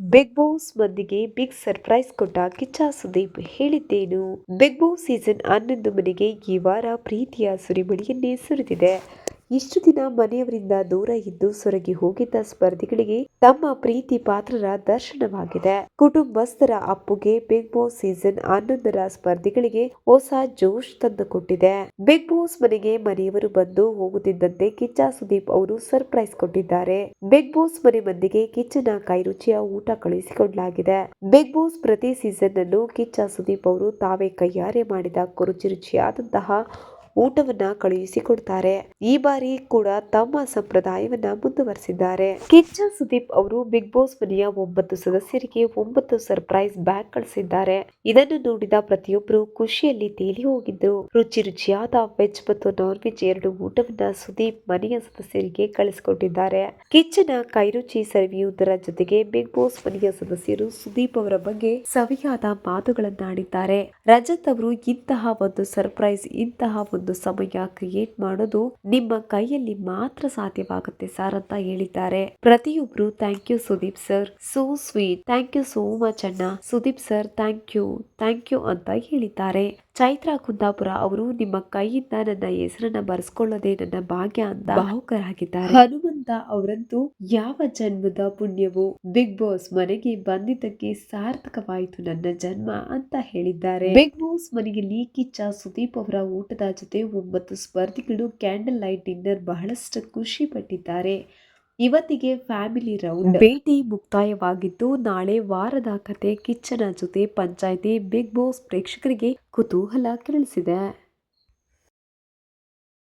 Big boss ಮಂದಿಗೆ big surprise ಕೊಟ್ಟ ಕಿಚ್ಚ ಸುದೀಪ್ ಹೇಳಿದ್ದೇನು? ಬಿಗ್ ಬಾಸ್ ಸೀಸನ್ ಹನ್ನೊಂದು ಮನೆಗೆ ಈ ವಾರ ಪ್ರೀತಿಯ ಸುರಿಮಳಿಯನ್ನೇ ಸುರಿದಿದೆ. ಇಷ್ಟು ದಿನ ಮನೆಯವರಿಂದ ದೂರ ಇದ್ದು ಸೊರಗಿ ಹೋಗಿದ್ದ ಸ್ಪರ್ಧಿಗಳಿಗೆ ತಮ್ಮ ಪ್ರೀತಿ ಪಾತ್ರರ ದರ್ಶನವಾಗಿದೆ. ಕುಟುಂಬಸ್ಥರ ಅಪ್ಪುಗೆ ಬಿಗ್ ಬಾಸ್ ಸೀಸನ್ ಹನ್ನೊಂದರ ಸ್ಪರ್ಧಿಗಳಿಗೆ ಹೊಸ ಜೋಶ್ ತಂದುಕೊಟ್ಟಿದೆ. ಬಿಗ್ ಬಾಸ್ ಮನೆಗೆ ಮನೆಯವರು ಬಂದು ಹೋಗುತ್ತಿದ್ದಂತೆ ಕಿಚ್ಚ ಸುದೀಪ್ ಅವರು ಸರ್ಪ್ರೈಸ್ ಕೊಟ್ಟಿದ್ದಾರೆ. ಬಿಗ್ ಬಾಸ್ ಮನೆ ಮಂದಿಗೆ ಕಿಚ್ಚನ ಕೈರುಚಿಯ ಊಟ ಕಳುಹಿಸಿಕೊಡಲಾಗಿದೆ ಬಿಗ್ ಬಾಸ್ ಪ್ರತಿ ಸೀಸನ್ ಅನ್ನು ಕಿಚ್ಚ ಸುದೀಪ್ ಅವರು ತಾವೇ ಕೈಯಾರೆ ಮಾಡಿದ ಕುರುಚಿ ರುಚಿಯಾದಂತಹ ಊಟವನ್ನ ಕಳುಹಿಸಿಕೊಡ್ತಾರೆ. ಈ ಬಾರಿ ಕೂಡ ತಮ್ಮ ಸಂಪ್ರದಾಯವನ್ನ ಮುಂದುವರೆಸಿದ್ದಾರೆ. ಕಿಚ್ಚ ಸುದೀಪ್ ಅವರು ಬಿಗ್ ಬಾಸ್ ಮನೆಯ ಒಂಬತ್ತು ಸದಸ್ಯರಿಗೆ ಒಂಬತ್ತು ಸರ್ಪ್ರೈಸ್ ಬ್ಯಾಗ್ ಕಳಿಸಿದ್ದಾರೆ. ಇದನ್ನು ನೋಡಿದ ಪ್ರತಿಯೊಬ್ಬರು ಖುಷಿಯಲ್ಲಿ ತೇಲಿ ಹೋಗಿದ್ರು. ರುಚಿ ರುಚಿಯಾದ ವೆಜ್ ಮತ್ತು ನಾನ್ ವೆಜ್ ಎರಡು ಊಟವನ್ನ ಸುದೀಪ್ ಮನೆಯ ಸದಸ್ಯರಿಗೆ ಕಳಿಸಿಕೊಟ್ಟಿದ್ದಾರೆ. ಕಿಚ್ಚನ ಕೈರುಚಿ ಸವಿಯುವುದರ ಜೊತೆಗೆ ಬಿಗ್ ಬಾಸ್ ಮನೆಯ ಸದಸ್ಯರು ಸುದೀಪ್ ಅವರ ಬಗ್ಗೆ ಸವಿಯಾದ ಮಾತುಗಳನ್ನಾಡಿದ್ದಾರೆ. ರಜತ್ ಅವರು ಇಂತಹ ಒಂದು ಸರ್ಪ್ರೈಸ್, ಇಂತಹ ಒಂದು ಸಮಯ ಕ್ರಿಯೇಟ್ ಮಾಡೋದು ನಿಮ್ಮ ಕೈಯಲ್ಲಿ ಮಾತ್ರ ಸಾಧ್ಯವಾಗುತ್ತೆ ಸರ್ ಅಂತ ಹೇಳಿದ್ದಾರೆ. ಪ್ರತಿಯೊಬ್ರು thank you Sudeep sir so sweet thank you so much ಅಣ್ಣ. Sudeep sir thank you thank you ಅಂತ ಹೇಳಿದ್ದಾರೆ. ಚೈತ್ರಾ ಕುಂದಾಪುರ ಅವರು ನಿಮ್ಮ ಕೈಯಿಂದ ನನ್ನ ಹೆಸರನ್ನ ಬರೆಸ್ಕೊಳ್ಳೋದೇ ನನ್ನ ಭಾಗ್ಯ ಅಂತ ಭಾವುಕರಾಗಿದ್ದಾರೆ. ಹನುಮಂತ ಅವರಂತೂ ಯಾವ ಜನ್ಮದ ಪುಣ್ಯವು ಬಿಗ್ ಬಾಸ್ ಮನೆಗೆ ಬಂದಿದ್ದಕ್ಕೆ ಸಾರ್ಥಕವಾಯಿತು ನನ್ನ ಜನ್ಮ ಅಂತ ಹೇಳಿದ್ದಾರೆ. ಬಿಗ್ ಬಾಸ್ ಮನೆಗೆ ಕಿಚ್ಚ ಸುದೀಪ್ ಅವರ ಊಟದ ಜೊತೆ ಒಂಬತ್ತು ಸ್ಪರ್ಧಿಗಳು, ಕ್ಯಾಂಡಲ್ ಲೈಟ್ ಡಿನ್ನರ್ ಬಹಳಷ್ಟು ಖುಷಿ ಪಟ್ಟಿದ್ದಾರೆ. ಇವತ್ತಿಗೆ ಫ್ಯಾಮಿಲಿ ರೌಂಡ್. ಭೇಟಿ ಮುಕ್ತಾಯವಾಗಿದ್ದು, ನಾಳೆ ವಾರದ ಕತೆ ಕಿಚ್ಚನ ಜೊತೆ ಪಂಚಾಯಿತಿ ಬಿಗ್ ಬಾಸ್ ಪ್ರೇಕ್ಷಕರಿಗೆ ಕುತೂಹಲ ಕೆರಳಿಸಿದೆ.